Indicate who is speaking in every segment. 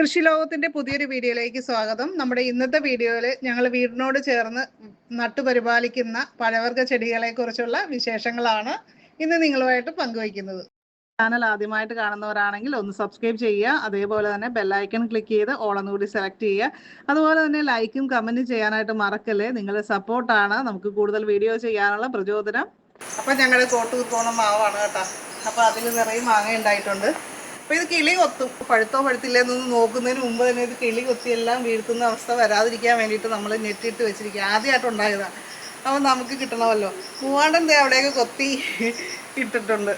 Speaker 1: കൃഷി ലോകത്തിന്റെ പുതിയൊരു വീഡിയോയിലേക്ക് സ്വാഗതം. നമ്മുടെ ഇന്നത്തെ വീഡിയോയിൽ ഞങ്ങൾ വീടിനോട് ചേർന്ന് നട്ടുപരിപാലിക്കുന്ന പഴവർഗ ചെടികളെ കുറിച്ചുള്ള വിശേഷങ്ങളാണ് ഇന്ന് നിങ്ങളുമായിട്ട് പങ്കുവയ്ക്കുന്നത്. ചാനൽ ആദ്യമായിട്ട് കാണുന്നവരാണെങ്കിൽ ഒന്ന് സബ്സ്ക്രൈബ് ചെയ്യുക അതേപോലെ തന്നെ ബെല്ലൈക്കൺ ക്ലിക്ക് ചെയ്ത് ഓളെന്ന് കൂടി സെലക്ട് ചെയ്യുക. അതുപോലെ തന്നെ ലൈക്കും കമന്റും ചെയ്യാനായിട്ട് മറക്കല്ലേ? നിങ്ങളുടെ സപ്പോർട്ടാണ് നമുക്ക് കൂടുതൽ വീഡിയോ ചെയ്യാനുള്ള പ്രചോദനം. അപ്പൊ ഞങ്ങൾ കോട്ടൂർ പോണ മാവാണ് കേട്ടോ. അപ്പൊ അതിൽ നിറയെ മാങ്ങ ഉണ്ടായിട്ടുണ്ട്. അപ്പൊ ഇത് കിളി കൊത്തും. പഴുത്തോ പഴുത്തില്ലെന്നൊന്ന് നോക്കുന്നതിന് മുമ്പ് തന്നെ ഇത് കിളി കൊത്തി എല്ലാം വീഴ്ത്തുന്ന അവസ്ഥ വരാതിരിക്കാൻ വേണ്ടിയിട്ട് നമ്മൾ നെറ്റിട്ട് വെച്ചിരിക്കുക. ആദ്യമായിട്ട് ഉണ്ടായതാണ്. അപ്പോൾ നമുക്ക് കിട്ടണമല്ലോ. മൂവാണ്ടൻ ദേ അവിടെയൊക്കെ കൊത്തി ഇട്ടിട്ടുണ്ട്.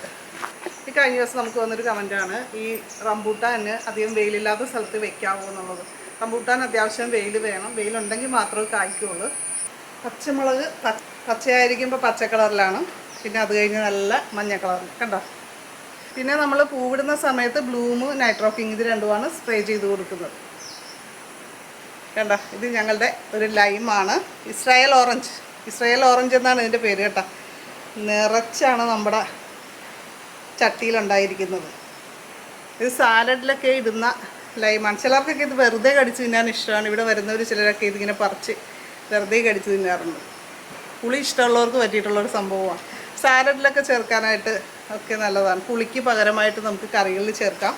Speaker 1: ഈ കഴിഞ്ഞ ദിവസം നമുക്ക് വന്നൊരു കമന്റാണ് ഈ റംബൂട്ടാന് അധികം വെയിലില്ലാത്ത സ്ഥലത്ത് വെക്കാവോ എന്നുള്ളത്. റംബൂട്ടാൻ അത്യാവശ്യം വെയിൽ വേണം. വെയിലുണ്ടെങ്കിൽ മാത്രമേ കായ്ക്കുള്ളൂ. പച്ചമുളക് പച്ചയായിരിക്കുമ്പോൾ പച്ച കളറിലാണ്. പിന്നെ അത് കഴിഞ്ഞ് നല്ല മഞ്ഞ കണ്ടോ? പിന്നെ നമ്മൾ പൂവിടുന്ന സമയത്ത് ബ്ലൂമ് നൈട്രോക്കിങ് ഇത് രണ്ടുമാണ് സ്പ്രേ ചെയ്ത് കൊടുക്കുന്നത്. കണ്ട? ഇത് ഞങ്ങളുടെ ഒരു ലൈമാണ്. Israel orange. ഇസ്രായേൽ ഓറഞ്ച് എന്നാണ് ഇതിന്റെ പേര് കേട്ടോ. നിറച്ചാണ് നമ്മുടെ ചട്ടിയിലുണ്ടായിരിക്കുന്നത്. ഇത് സാലഡിലൊക്കെ ഇടുന്ന ലൈമാണ്. ചിലർക്കൊക്കെ ഇത് വെറുതെ കടിച്ച് തിന്നാൻ ഇഷ്ടമാണ്. ഇവിടെ വരുന്നവർ ചിലരൊക്കെ ഇതിങ്ങനെ പറിച്ച് വെറുതെ കടിച്ച് തിന്നാറുണ്ട്. പുളി ഇഷ്ടമുള്ളവർക്ക് പറ്റിയിട്ടുള്ളൊരു സംഭവമാണ്. സാലഡിലൊക്കെ ചേർക്കാനായിട്ട് ഒക്കെ നല്ലതാണ്. പുളിക്ക് പകരമായിട്ട് നമുക്ക് കറികളിൽ ചേർക്കാം.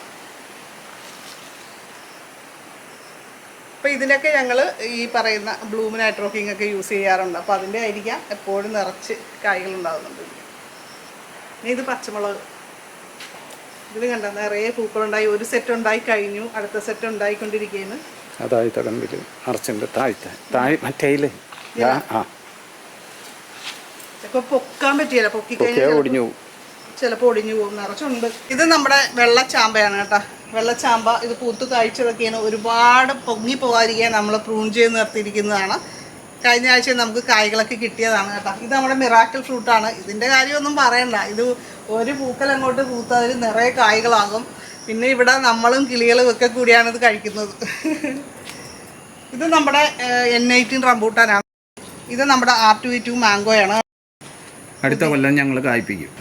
Speaker 1: അപ്പോൾ ഇതിനൊക്കെ ഞങ്ങൾ ഈ പറയുന്ന ബ്ലൂമിൻ ഹൈഡ്രോക്കിംഗ് ഒക്കെ യൂസ് ചെയ്യാറുണ്ട്. അപ്പോൾ അതിന്റെ ആയിരിക്കാം എപ്പോഴും നിറച്ച് കായ്കൾ ഉണ്ടാകുന്നുണ്ട് ഇനി ഇത് പച്ചമുളക്. ഇതിൽ കണ്ട നിറയെ പൂക്കളുണ്ടായി. ഒരു സെറ്റ് ഉണ്ടായി കഴിഞ്ഞു. അടുത്ത സെറ്റ് ഉണ്ടായിക്കൊണ്ടിരിക്കുകയാണ്.
Speaker 2: അതായത് കമ്പിൽ അറച്ചുണ്ട് താഴത്തെ താഴെ മറ്റേയിൽ
Speaker 1: ഇപ്പൊ പൊക്കാൻ പറ്റിയല്ല. പൊക്കി
Speaker 2: കഴിഞ്ഞു
Speaker 1: കഴിഞ്ഞാൽ
Speaker 2: ഒടിഞ്ഞു പോകും
Speaker 1: ചിലപ്പോൾ ഒടിഞ്ഞു പോകും നിറച്ചുണ്ട്. ഇത് നമ്മുടെ വെള്ളച്ചാമ്പയാണ് കേട്ടോ. വെള്ളച്ചാമ്പ ഇത് പൂത്ത് കായ്ച്ചതൊക്കെയാണ് ഒരുപാട് പൊങ്ങി പോകാതിരിക്കാൻ നമ്മൾ പ്രൂൺ ചെയ്ത് നിർത്തിയിരിക്കുന്നതാണ്. കഴിഞ്ഞ ആഴ്ച നമുക്ക് കായ്കളൊക്കെ കിട്ടിയതാണ് കേട്ടോ. ഇത് നമ്മുടെ മിറാക്കൽ ഫ്രൂട്ടാണ്. ഇതിന്റെ കാര്യമൊന്നും പറയണ്ട. ഇത് ഒരു പൂക്കൽ അങ്ങോട്ട് പൂത്താതിൽ നിറയെ കായ്കളാകും. പിന്നെ ഇവിടെ നമ്മളും കിളികളും ഒക്കെ കൂടിയാണ് ഇത് കഴിക്കുന്നത്. ഇത് നമ്മുടെ എൻ എയ്റ്റീൻ റംബൂട്ടാനാണ്. ഇത് നമ്മുടെ ആർ ടു ടു മാംഗോയാണ്.
Speaker 2: അടുത്ത കൊല്ലം ഞങ്ങൾ കായ്പിക്കും.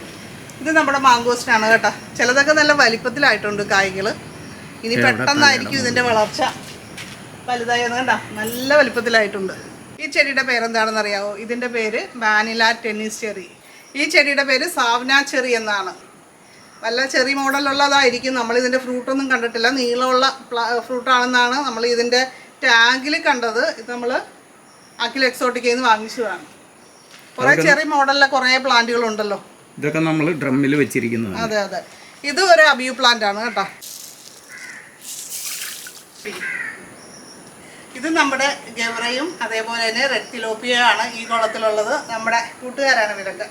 Speaker 1: ഇത് നമ്മുടെ മാങ്കോസ്റ്റാണ് കേട്ടോ. ചിലതൊക്കെ നല്ല വലിപ്പത്തിലായിട്ടുണ്ട് കായ്കൾ ഇനി പെട്ടെന്നായിരിക്കും ഇതിന്റെ വളർച്ച. വലുതായി കണ്ട നല്ല വലിപ്പത്തിലായിട്ടുണ്ട്. ഈ ചെടിയുടെ പേരെന്താണെന്ന് അറിയാവോ ഇതിന്റെ പേര് വാനില ടെന്നീസ് ചെറി. ഈ ചെടിയുടെ പേര് സാവ്ന ചെറി എന്നാണ്. വല്ല ചെറി മോഡലുള്ളതായിരിക്കും നമ്മൾ ഇതിന്റെ ഫ്രൂട്ടൊന്നും കണ്ടിട്ടില്ല. നീളമുള്ള ഫ്രൂട്ടാണെന്നാണ് നമ്മൾ ഇതിന്റെ ടാങ്കിൽ കണ്ടത്. ഇത് നമ്മൾ അഖിൽ എക്സോട്ടിക്കയിൽ നിന്ന് വാങ്ങിച്ചതാണ്. കുറേ ചെറി മോഡലിലെ കുറേ പ്ലാന്റുകൾ ഉണ്ടല്ലോ
Speaker 2: ഇതൊക്കെ നമ്മൾ ഡ്രമ്മിൽ വെച്ചിരിക്കുന്നത്
Speaker 1: അതെ അതെ. ഇത് ഒരു അബിയു പ്ലാന്റ് ആണ് കേട്ടോ. ഇത് നമ്മുടെ ഗവറയും അതേപോലെ തന്നെ റെഡ് തിലോപ്പിയാണ് ഈ കുളത്തിലുള്ളത്. നമ്മുടെ കൂട്ടുകാരാണ് ഇവരൊക്കെ.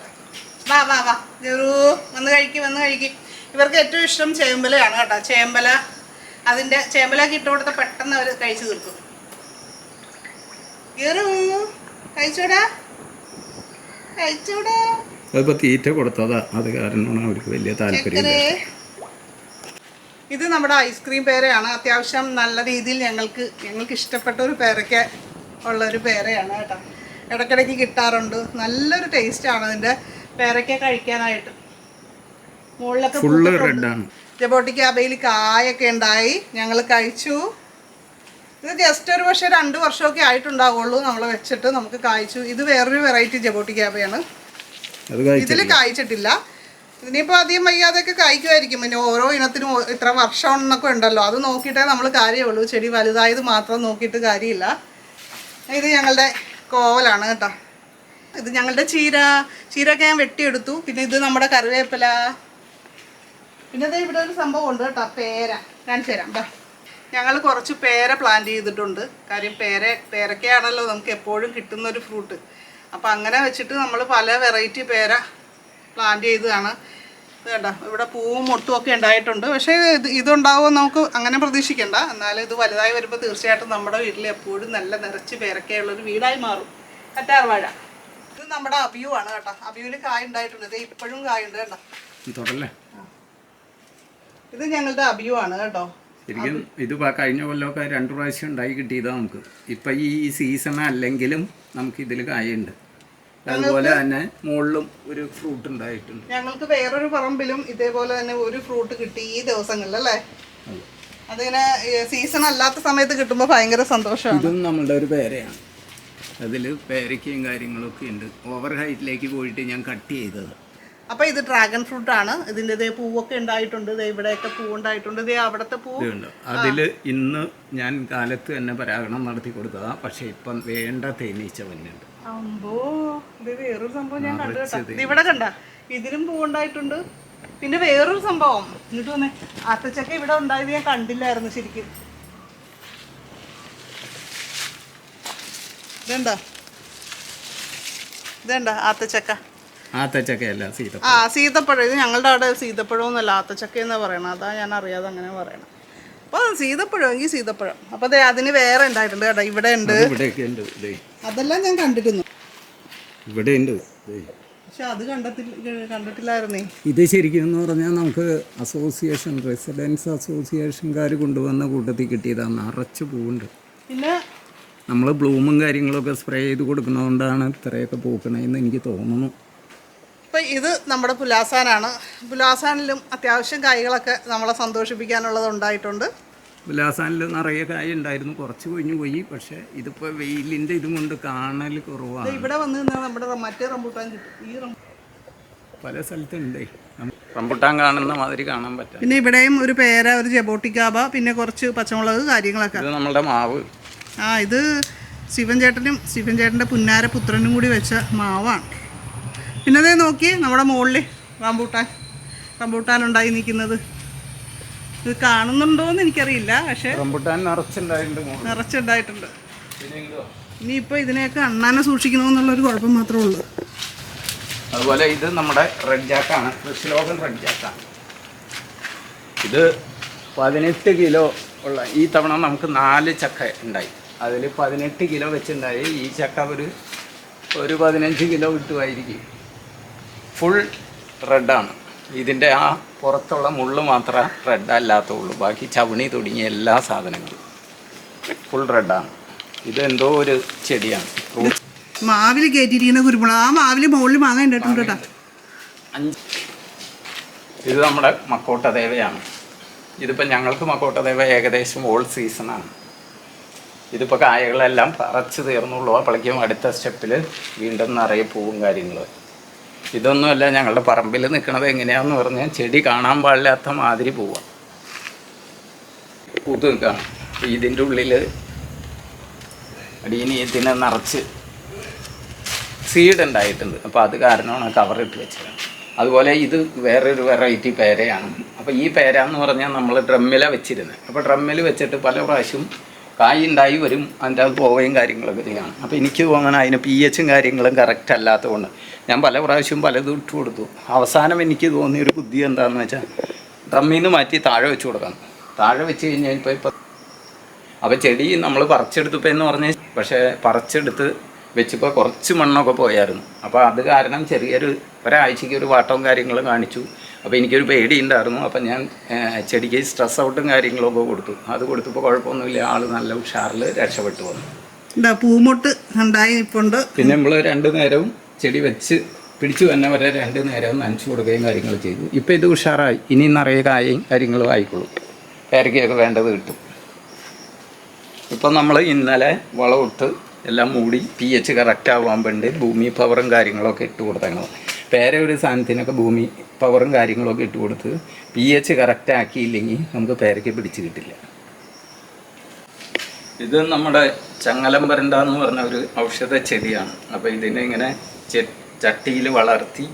Speaker 1: വാ വാ വാ. ഗവറു വന്ന് കഴിക്കും വന്ന് കഴിക്കും. ഇവർക്ക് ഏറ്റവും ഇഷ്ടം ചേമ്പലയാണ് കേട്ടോ. ചേമ്പല അതിന്റെ ചേമ്പലൊക്കെ ഇട്ട് പെട്ടെന്ന് അവർ കഴിച്ചു തീർക്കും. ഗവറു കഴിച്ചൂടാ? കഴിച്ചൂടാ?
Speaker 2: അതിപ്പോൾ തീറ്റ കൊടുത്തതാ. അത് കാരണമാണ് അവർക്ക് വലിയ
Speaker 1: താല്പര്യം ഇത് നമ്മുടെ ഐസ്ക്രീം പേരയാണ്. അത്യാവശ്യം നല്ല രീതിയിൽ ഞങ്ങൾക്ക് ഞങ്ങൾക്ക് ഇഷ്ടപ്പെട്ട ഒരു പേരയ്ക്ക ഉള്ള ഒരു പേരയാണ് കേട്ടോ. ഇടയ്ക്കിടയ്ക്ക് കിട്ടാറുണ്ട്. നല്ലൊരു ടേസ്റ്റാണ് അതിന്റെ പേരയ്ക്ക കഴിക്കാനായിട്ട്. മുകളിലൊക്കെ
Speaker 2: റെഡാണ്
Speaker 1: ജബോട്ടിക്ക് അബയിൽ കായൊക്കെ ഉണ്ടായി. ഞങ്ങൾ കഴിച്ചു. ഇത് ജസ്റ്റ് ഒരു പക്ഷേ രണ്ട് വർഷമൊക്കെ ആയിട്ടുണ്ടാവുള്ളൂ. നമ്മൾ വെച്ചിട്ട് നമുക്ക് കായ്ച്ചു. ഇത് വേറൊരു വെറൈറ്റി ജബോട്ടി ഇതിൽ കായ്ച്ചിട്ടില്ല. ഇനിയിപ്പോൾ അധികം വയ്യാതെയൊക്കെ കായ്ക്കുമായിരിക്കും പിന്നെ ഓരോ ഇനത്തിനും ഇത്ര വർഷം എന്നൊക്കെ ഉണ്ടല്ലോ. അത് നോക്കിയിട്ടേ നമ്മൾ കാര്യമുള്ളൂ. ചെടി വലുതായത് മാത്രം നോക്കിയിട്ട് കാര്യമില്ല. ഇത് ഞങ്ങളുടെ കോവലാണ് കേട്ടോ. ഇത് ഞങ്ങളുടെ ചീര. ചീരയൊക്കെ ഞാൻ വെട്ടിയെടുത്തു. പിന്നെ ഇത് നമ്മുടെ കറിവേപ്പില. പിന്നെ ഇത് ഇവിടെ ഒരു സംഭവം ഉണ്ട് കേട്ടോ. പേര. കാണിച്ചു തരാം. കേട്ടോ ഞങ്ങൾ കുറച്ച് പേര പ്ലാന്റ് ചെയ്തിട്ടുണ്ട്. കാര്യം പേര പേരക്കയാണല്ലോ നമുക്ക് എപ്പോഴും കിട്ടുന്ന ഒരു ഫ്രൂട്ട്. അപ്പം അങ്ങനെ വെച്ചിട്ട് നമ്മൾ പല വെറൈറ്റി പേര പ്ലാന്റ് ചെയ്തതാണ്. കണ്ടോ ഇവിടെ പൂവും മുട്ടും ഒക്കെ ഉണ്ടായിട്ടുണ്ട്. പക്ഷേ ഇത് ഇതുണ്ടാവുമെന്ന് നമുക്ക് അങ്ങനെ പ്രതീക്ഷിക്കേണ്ട. എന്നാലും ഇത് വലുതായി വരുമ്പോൾ തീർച്ചയായിട്ടും നമ്മുടെ വീട്ടിൽ എപ്പോഴും നല്ല നിറച്ച് പേരക്കയുള്ളൊരു വീടായി മാറും. കറ്റാർവാഴ. ഇത് നമ്മുടെ അബിയു ആണ് കേട്ടോ. അബിയുവിൽ കായ ഉണ്ടായിട്ടുണ്ട്. ഇത് ഇപ്പോഴും കായ ഉണ്ട്
Speaker 2: കേട്ടോ.
Speaker 1: ഇത് ഞങ്ങളുടെ അബിയു ആണ് കേട്ടോ.
Speaker 2: ശരിക്കും ഇത് കഴിഞ്ഞ കൊല്ലമൊക്കെ രണ്ടു പ്രാവശ്യം ഉണ്ടായി കിട്ടിയതാണ് നമുക്ക്. ഇപ്പം ഈ സീസൺ അല്ലെങ്കിലും നമുക്ക് ഇതിൽ കായുണ്ട്. അതുപോലെ തന്നെ മുകളിലും ഒരു ഫ്രൂട്ട് ഉണ്ടായിട്ടുണ്ട്.
Speaker 1: ഞങ്ങൾക്ക് വേറൊരു പറമ്പിലും ഇതേപോലെ തന്നെ ഒരു ഫ്രൂട്ട് കിട്ടി ഈ ദിവസങ്ങളിൽ അല്ലേ?
Speaker 2: അത്
Speaker 1: അതിങ്ങനെ സീസൺ അല്ലാത്ത സമയത്ത് കിട്ടുമ്പോൾ ഭയങ്കര സന്തോഷമാണ്.
Speaker 2: ഇതും നമ്മളുടെ ഒരു പേരയാണ്. അതിൽ പേരയ്ക്കയും കാര്യങ്ങളൊക്കെ ഉണ്ട്. ഓവർ ഹൈറ്റിലേക്ക് പോയിട്ട് ഞാൻ കട്ട് ചെയ്തത്.
Speaker 1: അപ്പൊ ഇത് ഡ്രാഗൺ ഫ്രൂട്ട് ആണ്. ഇതിന്റെ ഇതേ പൂവൊക്കെ ഉണ്ടായിട്ടുണ്ട്. ദേ ഇവിടെയൊക്കെ പൂ ഉണ്ടായിട്ടുണ്ട് ദേ അവിടുത്തെ പൂ
Speaker 2: അതിൽ ഇന്ന് ഞാൻ കാലത്ത് തന്നെ പരാഗണം നടത്തി കൊടുത്തതാ. പക്ഷേ ഇപ്പം വേണ്ട തേനീച്ച വന്നുണ്ട്
Speaker 1: അമ്പോ ഇത് വേറൊരു സംഭവം ഞാൻ കണ്ടു കേട്ടോ. ഇവിടെ കണ്ട. ഇതിലും പൂവുണ്ടായിട്ടുണ്ട് പിന്നെ വേറൊരു സംഭവം. എന്നിട്ട് വന്നേ അത്തച്ചക്ക ഇവിടെ ഉണ്ടായത് ഞാൻ കണ്ടില്ലായിരുന്നു ശരിക്കും. ഇതെന്താ? ഇതെന്താ? ആത്തച്ചക്ക.
Speaker 2: ആത്തച്ചക്കയല്ല സീതപ്പഴം
Speaker 1: ആ സീതപ്പഴം. ഇത് ഞങ്ങളുടെ അവിടെ സീതപ്പഴം എന്നല്ല ആത്തച്ചക്ക എന്ന് പറയണം അതാ ഞാൻ അറിയാതെ അങ്ങനെ പറയണം അപ്പോൾ സീതപ്പഴം എങ്കിൽ സീതപ്പഴം. അപ്പോൾ അതെ അതിന് വേറെ ഉണ്ടായിട്ടുണ്ട് കേട്ടോ. ഇവിടെ ഉണ്ട്. അതെല്ലാം ഞാൻ കണ്ടിരുന്നു.
Speaker 2: ഇവിടെ ഉണ്ട്.
Speaker 1: പക്ഷെ അത് കണ്ടിട്ടില്ലായിരുന്നേ.
Speaker 2: ഇത് ശരിക്കും എന്ന് പറഞ്ഞാൽ നമുക്ക് അസോസിയേഷൻ റെസിഡൻസ് അസോസിയേഷൻകാർ കൊണ്ടുവന്ന കൂട്ടത്തിൽ കിട്ടിയതാണ് നിറച്ച് പൂവുണ്ട്.
Speaker 1: പിന്നെ?
Speaker 2: നമ്മൾ ബ്ലൂമും കാര്യങ്ങളൊക്കെ സ്പ്രേ ചെയ്ത് കൊടുക്കുന്നതുകൊണ്ടാണ് ഇത്രയൊക്കെ പൂക്കണതെന്ന് എനിക്ക് തോന്നുന്നു.
Speaker 1: ഇപ്പം ഇത് നമ്മുടെ പുലാസാനാണ്. പുലാസാനിലും അത്യാവശ്യം കായ്കളൊക്കെ നമ്മളെ സന്തോഷിപ്പിക്കാനുള്ളത് ഉണ്ടായിട്ടുണ്ട്.
Speaker 2: ഉല്ലാസാനിൽ നിറയെ കായ ഉണ്ടായിരുന്നു കുറച്ച് കൊഴിഞ്ഞു പോയി പക്ഷേ ഇതിപ്പോൾ വെയിലിന്റെ ഇതും കൊണ്ട് കാണൽ കുറവാണ്.
Speaker 1: ഇവിടെ വന്ന് നമ്മുടെ മറ്റേ റംബൂട്ടാൻ കിട്ടും. ഈ
Speaker 2: പല സ്ഥലത്തുണ്ട്. റംബുട്ടാൻ കാണുന്ന മാതിരി കാണാൻ പറ്റും.
Speaker 1: പിന്നെ ഇവിടെയും ഒരു പേര ഒരു ജബോട്ടിക്കാബ പിന്നെ കുറച്ച് പച്ചമുളക് കാര്യങ്ങളൊക്കെ.
Speaker 2: ഇത് നമ്മളുടെ മാവ്.
Speaker 1: ആ ഇത് ശിവൻ ചേട്ടനും ശിവൻ ചേട്ടന്റെ പുന്നാര പുത്രനും കൂടി വെച്ച മാവാണ്. പിന്നെ അതേ നോക്കി നമ്മുടെ മുകളിൽ റംബൂട്ടാൻ. റംബൂട്ടാൻ ഉണ്ടായി നിൽക്കുന്നത്. ഇത് കാണുന്നുണ്ടോന്ന് എനിക്കറിയില്ല പക്ഷെ
Speaker 2: നിറച്ചുണ്ടായിട്ടുണ്ട്.
Speaker 1: ഇനിയിപ്പോൾ ഇതിനെയൊക്കെ അണ്ണാനെ സൂക്ഷിക്കണമെന്നുള്ളൊരു കുഴപ്പം മാത്രമേ ഉള്ളൂ.
Speaker 2: അതുപോലെ ഇത് നമ്മുടെ റെഡ് ജാക്കാണ് കൃഷിലോകൻ റെഡ് ജാക്കാണ്. ഇത് പതിനെട്ട് കിലോ ഉള്ള ഈ തവണ നമുക്ക് നാല് ചക്ക ഉണ്ടായി. അതിൽ പതിനെട്ട് കിലോ വെച്ചുണ്ടായി. ഈ ചക്ക ഒരു ഒരു പതിനഞ്ച് കിലോ കിട്ടുമായിരിക്കും ഫുൾ റെഡാണ് ഇതിന്റെ ആ പുറത്തുള്ള മുള്ള് മാത്രമേ റെഡ് അല്ലാത്തുള്ളൂ ബാക്കി ചവണി തുടങ്ങിയ എല്ലാ സാധനങ്ങളും ഫുൾ റെഡാണ് ഇത് എന്തോ ഒരു ചെടിയാണ്. ഫ്രൂട്ട്
Speaker 1: മാവിൽ കയറ്റിയിരിക്കുന്ന കുരുമുളക്. ആ മാവിൽ മുകളിൽ മാങ്ങ ഉണ്ടായിട്ടുണ്ട് കേട്ടോ.
Speaker 2: ഇത് നമ്മുടെ മക്കോട്ടദേവയാണ് ഇതിപ്പോൾ ഞങ്ങൾക്ക് മക്കോട്ടദേവ ഏകദേശം ഓൾ സീസണാണ് ഇതിപ്പോൾ കായകളെല്ലാം പറച്ച് തീർന്നുള്ളൂ. അപ്പോഴേക്കും അടുത്ത സ്റ്റെപ്പിൽ വീണ്ടും നിറയെ പൂവും കാര്യങ്ങളും. ഇതൊന്നുമല്ല ഞങ്ങളുടെ പറമ്പിൽ നിൽക്കുന്നത് എങ്ങനെയാണെന്ന് പറഞ്ഞാൽ ചെടി കാണാൻ പാടില്ലാത്ത മാതിരി പോവാം. പൂത്ത് നിൽക്കുകയാണ് ഇതിന്റെ ഉള്ളിൽ ഇതിനെ നിറച്ച് സീഡ് ഉണ്ടായിട്ടുണ്ട്. അപ്പോൾ അത് കാരണമാണ് കവർ ഇട്ട് വെച്ചത്. അതുപോലെ ഇത് വേറൊരു വെറൈറ്റി പേരയാണ്. അപ്പോൾ ഈ പേര എന്ന് പറഞ്ഞാൽ നമ്മൾ ഡ്രമ്മിലാണ് വെച്ചിരുന്നത്. അപ്പോൾ ഡ്രമ്മിൽ വെച്ചിട്ട് പല പ്രാവശ്യം കായ് ഉണ്ടായി വരും. അതിന്റെ അത് പോവുകയും കാര്യങ്ങളൊക്കെ ചെയ്യണം. അപ്പോൾ എനിക്ക് തോന്നണം അതിന് പി എച്ചും കാര്യങ്ങളും കറക്റ്റ് അല്ലാത്തതുകൊണ്ട്. ഞാൻ പല പ്രാവശ്യം പലതും ഇട്ട് കൊടുത്തു. അവസാനം എനിക്ക് തോന്നിയ ഒരു ബുദ്ധി എന്താണെന്ന് വെച്ചാൽ ഡ്രമ്മിൽ നിന്ന് മാറ്റി താഴെ വെച്ച് കൊടുക്കണം. താഴെ വെച്ച് കഴിഞ്ഞാൽ ഇപ്പോൾ ഇപ്പം അപ്പോൾ ചെടി നമ്മൾ പറിച്ചെടുത്തപ്പോൾ എന്ന് പറഞ്ഞാൽ പക്ഷേ പറിച്ചെടുത്ത് വെച്ചപ്പോൾ കുറച്ച് മണ്ണൊക്കെ പോയായിരുന്നു. അപ്പോൾ അത് കാരണം ചെറിയൊരു ഒരാഴ്ചയ്ക്ക് ഒരു വാട്ടവും കാര്യങ്ങളും കാണിച്ചു. അപ്പോൾ എനിക്കൊരു പേടി ഉണ്ടായിരുന്നു അപ്പം ഞാൻ ചെടിക്ക് സ്ട്രെസ് ഔട്ടും കാര്യങ്ങളൊക്കെ കൊടുത്തു. അത് കൊടുത്തപ്പോൾ കുഴപ്പമൊന്നുമില്ല. ആൾ നല്ല ഉഷാറിൽ രക്ഷപ്പെട്ടു വന്നു.
Speaker 1: പൂമൊട്ട് ഉണ്ടായി
Speaker 2: പിന്നെ നമ്മൾ രണ്ടു നേരവും ചെടി വെച്ച് പിടിച്ചു തന്നെ വരെ രണ്ട് നേരം നനച്ചു കൊടുക്കുകയും കാര്യങ്ങൾ ചെയ്തു. ഇപ്പോൾ ഇത് ഉഷാറായി. ഇനി നിറയെ കായയും കാര്യങ്ങളും ആയിക്കോളും. പേരയ്ക്കൊക്കെ വേണ്ടത് കിട്ടും. ഇപ്പം നമ്മൾ ഇന്നലെ വളമിട്ട് എല്ലാം മൂടി പി എച്ച് കറക്റ്റ് ആവാൻ വേണ്ടി ഭൂമി പവറും കാര്യങ്ങളൊക്കെ ഇട്ട് കൊടുത്തേക്കണം പേര ഒരു സാധനത്തിനൊക്കെ ഭൂമി പവറും കാര്യങ്ങളൊക്കെ ഇട്ട് കൊടുത്ത് പി എച്ച് കറക്റ്റ് ആക്കിയില്ലെങ്കിൽ നമുക്ക് പേരയ്ക്ക് പിടിച്ച് കിട്ടില്ല. ഇത് നമ്മുടെ ചങ്ങലം വരണ്ട എന്ന് പറഞ്ഞ ഒരു ഔഷധ ചെടിയാണ്. അപ്പോൾ ഇതിനെ ഇങ്ങനെ ചട്ടിയിൽ വളർത്തി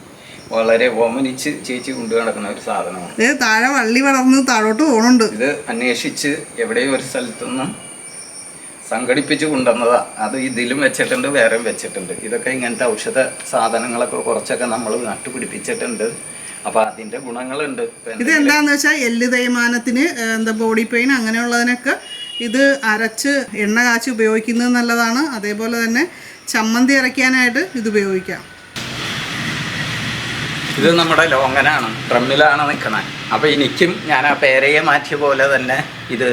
Speaker 2: വളരെ ഓമനിച്ച് ചേച്ചി കൊണ്ടു നടക്കുന്ന ഒരു സാധനമാണ്.
Speaker 1: ഇത് താഴെ വള്ളി വളർന്ന് താഴോട്ട് പോകുന്നുണ്ട്
Speaker 2: ഇത് അന്വേഷിച്ച് എവിടെയോ ഒരു സ്ഥലത്തുനിന്നും സംഘടിപ്പിച്ച് കൊണ്ടുവന്നതാ. അത് ഇതിലും വെച്ചിട്ടുണ്ട് വേറെയും വെച്ചിട്ടുണ്ട്. ഇതൊക്കെ ഇങ്ങനത്തെ ഔഷധ സാധനങ്ങളൊക്കെ കുറച്ചൊക്കെ നമ്മൾ നട്ടുപിടിപ്പിച്ചിട്ടുണ്ട്. അപ്പൊ അതിന്റെ ഗുണങ്ങളുണ്ട്.
Speaker 1: ഇത് എന്താന്ന് വെച്ചാൽ എല്ല് തേയ്മാനത്തിന് എന്താ ബോഡി പെയിൻ അങ്ങനെയുള്ളതിനൊക്കെ ഇത് അരച്ച് എണ്ണ കാച്ചി ഉപയോഗിക്കുന്നത് നല്ലതാണ്. അതേപോലെ തന്നെ ചമ്മന്തി അരയ്ക്കാനായിട്ട് ഇത് ഉപയോഗിക്കാം.
Speaker 2: ഇത് നമ്മുടെ ലോങ്ങനാണ് ഡ്രമ്മിലാണ് നിൽക്കുന്നത്. അപ്പോൾ എനിക്കും ഞാൻ ആ പേരയെ മാറ്റിയ പോലെ തന്നെ ഇത്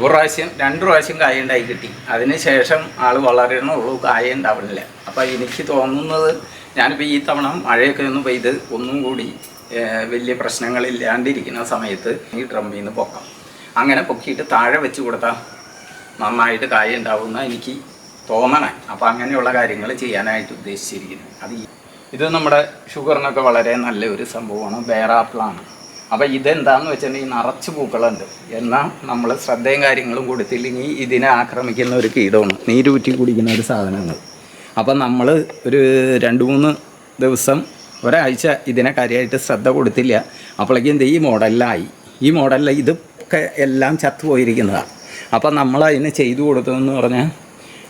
Speaker 2: ഒരു പ്രാവശ്യം രണ്ട് പ്രാവശ്യം കായുണ്ടായി കിട്ടി. അതിന് ശേഷം ആൾ വളരണുള്ളൂ കായ ഉണ്ടാവില്ല അപ്പോൾ എനിക്ക് തോന്നുന്നത് ഞാനിപ്പോൾ ഈ തവണ മഴയൊക്കെ ഒന്ന് പെയ്ത് ഒന്നും കൂടി വലിയ പ്രശ്നങ്ങളില്ലാണ്ടിരിക്കുന്ന സമയത്ത് ഈ ഡ്രമ്മിൽ നിന്ന് പൊക്കാം. അങ്ങനെ പൊക്കിയിട്ട് താഴെ വെച്ച് കൊടുത്താൽ നന്നായിട്ട് കായ ഉണ്ടാവുന്ന എനിക്ക് തോന്നണേ. അപ്പോൾ അങ്ങനെയുള്ള കാര്യങ്ങൾ ചെയ്യാനായിട്ട് ഉദ്ദേശിച്ചിരിക്കുന്നത് അത് ഇത് നമ്മുടെ ഷുഗറിനൊക്കെ വളരെ നല്ല ഒരു സംഭവമാണ് ബേറാപ്പിളാണ് അപ്പോൾ ഇതെന്താന്ന് വെച്ചിട്ടുണ്ടെങ്കിൽ നിറച്ച് പൂക്കളുണ്ട്. എന്നാൽ നമ്മൾ ശ്രദ്ധയും കാര്യങ്ങളും കൊടുത്തില്ലെങ്കിൽ ഇതിനെ ആക്രമിക്കുന്ന ഒരു കീടമാണ്. നീരൂറ്റി കുടിക്കുന്ന ഒരു സാധനങ്ങൾ അപ്പം നമ്മൾ ഒരു രണ്ട് മൂന്ന് ദിവസം ഒരാഴ്ച ഇതിനെ കാര്യമായിട്ട് ശ്രദ്ധ കൊടുത്തില്ല. അപ്പോഴേക്കും ഇത് ഈ മോഡലിലായി. ഈ മോഡലിൽ ഇതൊക്കെ എല്ലാം ചത്തുപോയിരിക്കുന്നതാണ്. അപ്പം നമ്മൾ അതിന് ചെയ്തു കൊടുത്തതെന്ന് പറഞ്ഞാൽ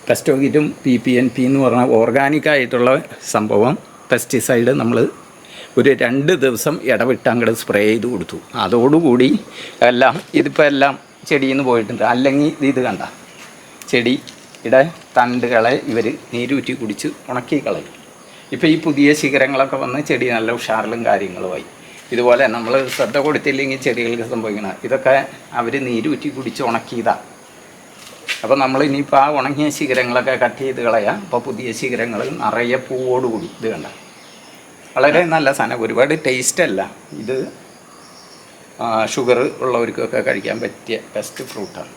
Speaker 2: പെസ്റ്റോകിറ്റും പി പി എൻ പി എന്ന് പറഞ്ഞ ഓർഗാനിക്കായിട്ടുള്ള സംഭവം പെസ്റ്റിസൈഡ് നമ്മൾ ഒരു രണ്ട് ദിവസം ഇടവിട്ട് അങ്ങോട്ട് സ്പ്രേ ചെയ്ത് കൊടുത്തു. അതോടുകൂടി എല്ലാം ഇതിപ്പോൾ എല്ലാം ചെടിയിൽ നിന്ന് പോയിട്ടുണ്ട്. അല്ലെങ്കിൽ ഇത് കണ്ട. ചെടിയുടെ തണ്ടുകളെ ഇവർ നീരൂറ്റി കുടിച്ച് ഉണക്കി കളയും. ഇപ്പോൾ ഈ പുതിയ ശിഖരങ്ങളൊക്കെ വന്ന് ചെടി നല്ല ഉഷാറിലും കാര്യങ്ങളുമായി. ഇതുപോലെ നമ്മൾ ശ്രദ്ധ കൊടുത്തില്ലെങ്കിൽ ചെടികൾക്ക് സംഭവിക്കണം ഇതൊക്കെ അവർ നീരൂറ്റി കുടിച്ച് ഉണക്കിയതാണ് അപ്പോൾ നമ്മൾ ഇനിയിപ്പോൾ ആ ഉണങ്ങിയ ശിഖരങ്ങളൊക്കെ കട്ട് ചെയ്ത് കളയാം. അപ്പോൾ പുതിയ ശിഖരങ്ങൾ നിറയെ പൂവോടുകൂടി ഇത് കണ്ട? വളരെ നല്ല സാധനം. ഒരുപാട് ടേസ്റ്റ് അല്ല. ഇത് ഷുഗർ ഉള്ളവർക്കൊക്കെ കഴിക്കാൻ പറ്റിയ ബെസ്റ്റ് ഫ്രൂട്ടാണ്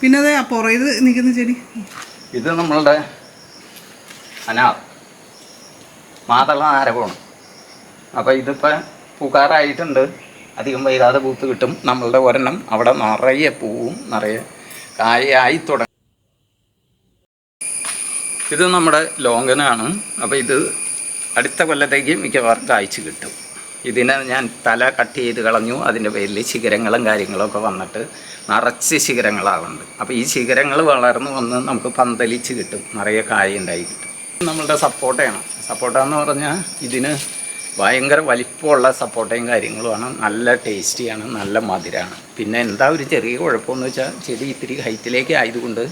Speaker 1: പിന്നെ അതെ പുറയത് നിൽക്കുന്ന ചെടി?
Speaker 2: ഇത് നമ്മളുടെ അനാർ. മാതള നാരകമാണ്. അപ്പോൾ ഇതിപ്പോൾ പൂക്കാറായിട്ടുണ്ട്. അധികം വൈകാതെ പൂത്ത് കിട്ടും. നമ്മളുടെ ഒരെണ്ണം അവിടെ നിറയെ പൂവും നിറയെ കായായി തുടങ്ങി. ഇത് നമ്മുടെ ലോങ്കനാണ്. അപ്പോൾ ഇത് അടുത്ത കൊല്ലത്തേക്ക് മിക്കവാറും കായ്ച്ച് കിട്ടും. ഇതിനെ ഞാൻ തല കട്ട് ചെയ്ത് കളഞ്ഞു. അതിന്റെ പേരിൽ ശിഖരങ്ങളും കാര്യങ്ങളൊക്കെ വന്നിട്ട് നിറച്ച് ശിഖരങ്ങളാവുന്നുണ്ട്. അപ്പോൾ ഈ ശിഖരങ്ങൾ വളർന്നു വന്ന് നമുക്ക് പന്തലിച്ച് കിട്ടും. നിറയെ കായ ഉണ്ടായി കിട്ടും. നമ്മളുടെ സപ്പോർട്ടയാണ് സപ്പോർട്ട എന്ന് പറഞ്ഞാൽ ഇതിന് ഭയങ്കര വലിപ്പമുള്ള സപ്പോർട്ടയും കാര്യങ്ങളുമാണ്. നല്ല ടേസ്റ്റിയാണ് നല്ല മധുരമാണ് പിന്നെ എന്താ ഒരു ചെറിയ കുഴപ്പമെന്ന് വെച്ചാൽ ചെടി ഇത്തിരി ഹൈറ്റിലേക്ക് ആയതുകൊണ്ട്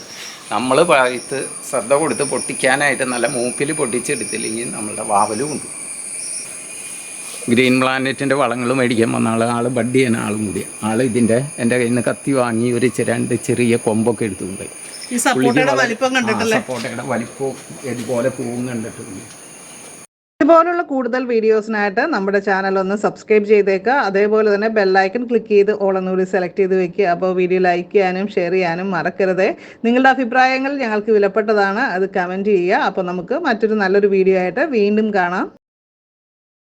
Speaker 2: നമ്മൾ ഭാഗത്ത് ശ്രദ്ധ കൊടുത്ത് പൊട്ടിക്കാനായിട്ട് നല്ല മൂപ്പിൽ പൊട്ടിച്ചെടുത്തില്ലെങ്കിൽ നമ്മളുടെ വാവലും ഉണ്ട് ഗ്രീൻ പ്ലാനറ്റിന്റെ വളങ്ങൾ മേടിക്കാൻ വന്ന ആൾ ആൾ ബഡ് ചെയ്യുന്ന ആളും കൂടി. ആൾ ഇതിന്റെ എന്റെ കയ്യിൽ നിന്ന് കത്തി വാങ്ങി ഒരു രണ്ട് ചെറിയ കൊമ്പൊക്കെ എടുത്തുകൊണ്ട്
Speaker 1: ഈ സപ്പോർട്ടയുടെ വലിപ്പം കണ്ടിട്ടില്ല?
Speaker 2: സപ്പോർട്ടയുടെ വലിപ്പവും ഇതുപോലെ പൂവും കണ്ടിട്ടുണ്ട്.
Speaker 1: ഇതുപോലുള്ള കൂടുതൽ വീഡിയോസിനായിട്ട് നമ്മുടെ ചാനൽ ഒന്ന് സബ്സ്ക്രൈബ് ചെയ്തേക്കുക അതേപോലെ തന്നെ ബെല്ലൈക്കൺ ക്ലിക്ക് ചെയ്ത് ഓൾ കൂടി സെലക്ട് ചെയ്ത് വെക്കുക അപ്പോൾ വീഡിയോ ലൈക്ക് ചെയ്യാനും ഷെയർ ചെയ്യാനും മറക്കരുതേ. നിങ്ങളുടെ അഭിപ്രായങ്ങൾ ഞങ്ങൾക്ക് വിലപ്പെട്ടതാണ്. അത് കമന്റ് ചെയ്യുക. അപ്പോൾ നമുക്ക് മറ്റൊരു നല്ലൊരു വീഡിയോ ആയിട്ട് വീണ്ടും കാണാം.